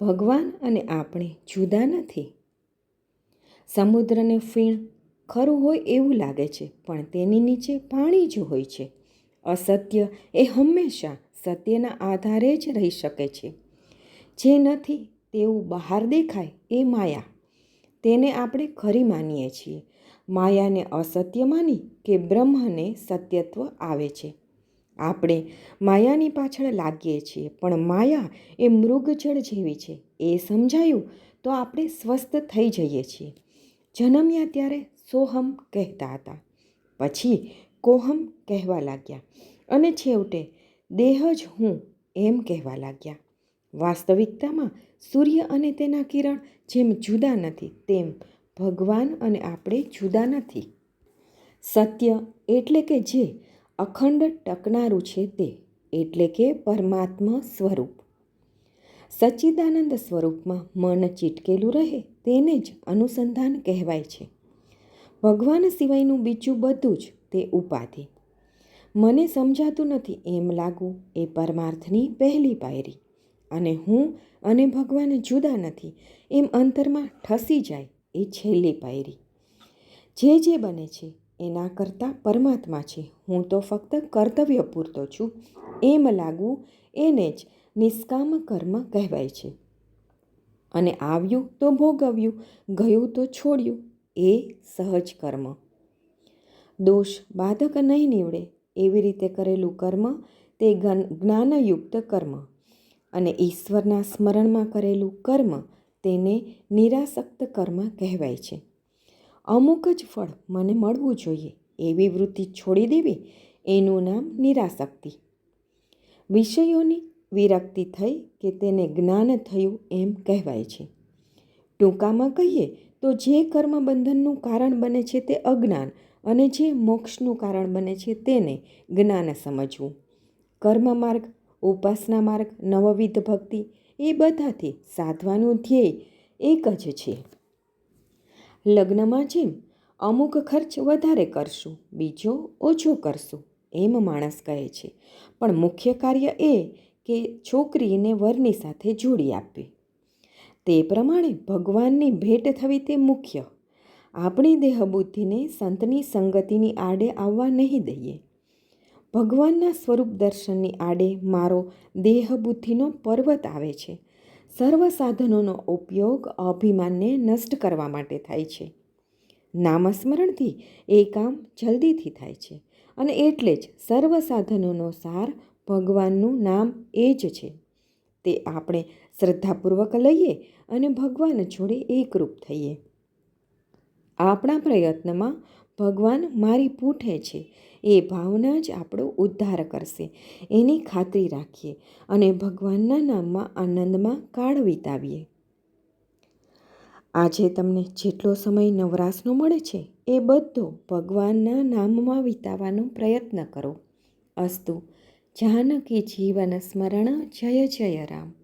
ભગવાન અને આપણે જુદા નથી. સમુદ્રને ફીણ ખરું હોય એવું લાગે છે, પણ તેની નીચે પાણી જ હોય છે. અસત્ય એ હંમેશા સત્યના આધારે જ રહી શકે છે. જે નથી, તેવું બહાર દેખાય એ માયા. તેને આપણે ખરી માનીએ છીએ. માયાને અસત્ય માની કે બ્રહ્મને સત્યત્વ આવે છે. આપણે માયાની પાછળ લાગીએ છીએ, પણ માયા એ મૃગજળ જેવી છે. એ સમજાયું તો આપણે સ્વસ્થ થઈ જઈએ છીએ. જન્મ્યા ત્યારે સોહમ કહેતા હતા. પછી કોહમ કહેવા લાગ્યા. અને છેવટે દેહ જ હું એમ કહેવા લાગ્યા. વાસ્તવિકતામાં સૂર્ય અને તેના કિરણ જેમ જુદા નથી, તેમ ભગવાન અને આપણે જુદા નથી. સત્ય એટલે કે જે અખંડ ટકનારું છે તે, એટલે કે પરમાત્મા સ્વરૂપ. સચ્ચિદાનંદ સ્વરૂપમાં મન ચીટકેલું રહે તેને જ અનુસંધાન કહેવાય છે. ભગવાન સિવાયનું બીજું બધું જ તે ઉપાધિ. મને સમજાતું નથી એમ લાગવું એ પરમાર્થની પહેલી પાયરી. અને હું અને ભગવાન જુદા નથી એમ અંતરમાં ઠસી જાય એ છેલ્લી પાયરી. જે જે બને છે એના કરતાં પરમાત્મા છે. હું તો ફક્ત કર્તવ્ય પૂરતો છું. એમ લાગવું એને જ નિષ્કામ કર્મ કહેવાય છે. અને આવ્યું તો ભોગવ્યું, ગયું તો છોડ્યું, એ સહજ કર્મ. દોષ બાધક નહીં નીવડે એવી રીતે કરેલું કર્મ તે જ્ઞાનયુક્ત કર્મ. અને ઈશ્વરના સ્મરણમાં કરેલું કર્મ તેને નિરાસક્ત કર્મ કહેવાય છે. અમુક જ ફળ મને મળવું જોઈએ એવી વૃત્તિ છોડી દેવી એનું નામ નિરાસક્તિ વિષયોની વિરક્તિ થઈ કે તેને જ્ઞાન થયું એમ કહેવાય છે. ટૂંકામાં કહીએ તો જે કર્મ બંધનનું કારણ બને છે તે અજ્ઞાન અને જે મોક્ષનું કારણ બને છે તેને જ્ઞાન સમજવું. કર્મ માર્ગ ઉપાસના માર્ગ, નવવિધ ભક્તિ એ બધાથી સાધવાનું ધ્યેય એક જ છે. લગ્નમાં જેમ અમુક ખર્ચ વધારે કરશું, બીજો ઓછો કરશું, એમ માણસ કહે છે. પણ મુખ્ય કાર્ય એ કે છોકરીને વરની સાથે જોડી આપવી. તે પ્રમાણે ભગવાનની ભેટ થવી તે મુખ્ય. આપણી દેહબુદ્ધિને સંતની સંગતિની આડે આવવા નહીં દઈએ. ભગવાનના સ્વરૂપ દર્શનની આડે મારો દેહબુદ્ધિનો પર્વત આવે છે. સર્વ સાધનોનો ઉપયોગ અભિમાનને નષ્ટ કરવા માટે થાય છે. નામસ્મરણથી એ કામ જલ્દીથી થાય છે અને એટલે જ સર્વ સાધનોનો સાર ભગવાનનું નામ એ જ છે. તે આપણે શ્રદ્ધાપૂર્વક લઈએ અને ભગવાન જોડે એકરૂપ થઈએ. આપણા પ્રયત્નમાં ભગવાન મારી પૂઠે છે. એ ભાવના જ આપણો ઉદ્ધાર કરશે. એની ખાતરી રાખીએ અને ભગવાનના નામમાં આનંદમાં કાળ વિતાવીએ. આજે તમને જેટલો સમય નવરાશનો મળે છે, એ બધો ભગવાનના નામમાં વિતાવવાનો પ્રયત્ન કરો. અસ્તુ, જાનકી જીવન સ્મરણ, જય જય રામ.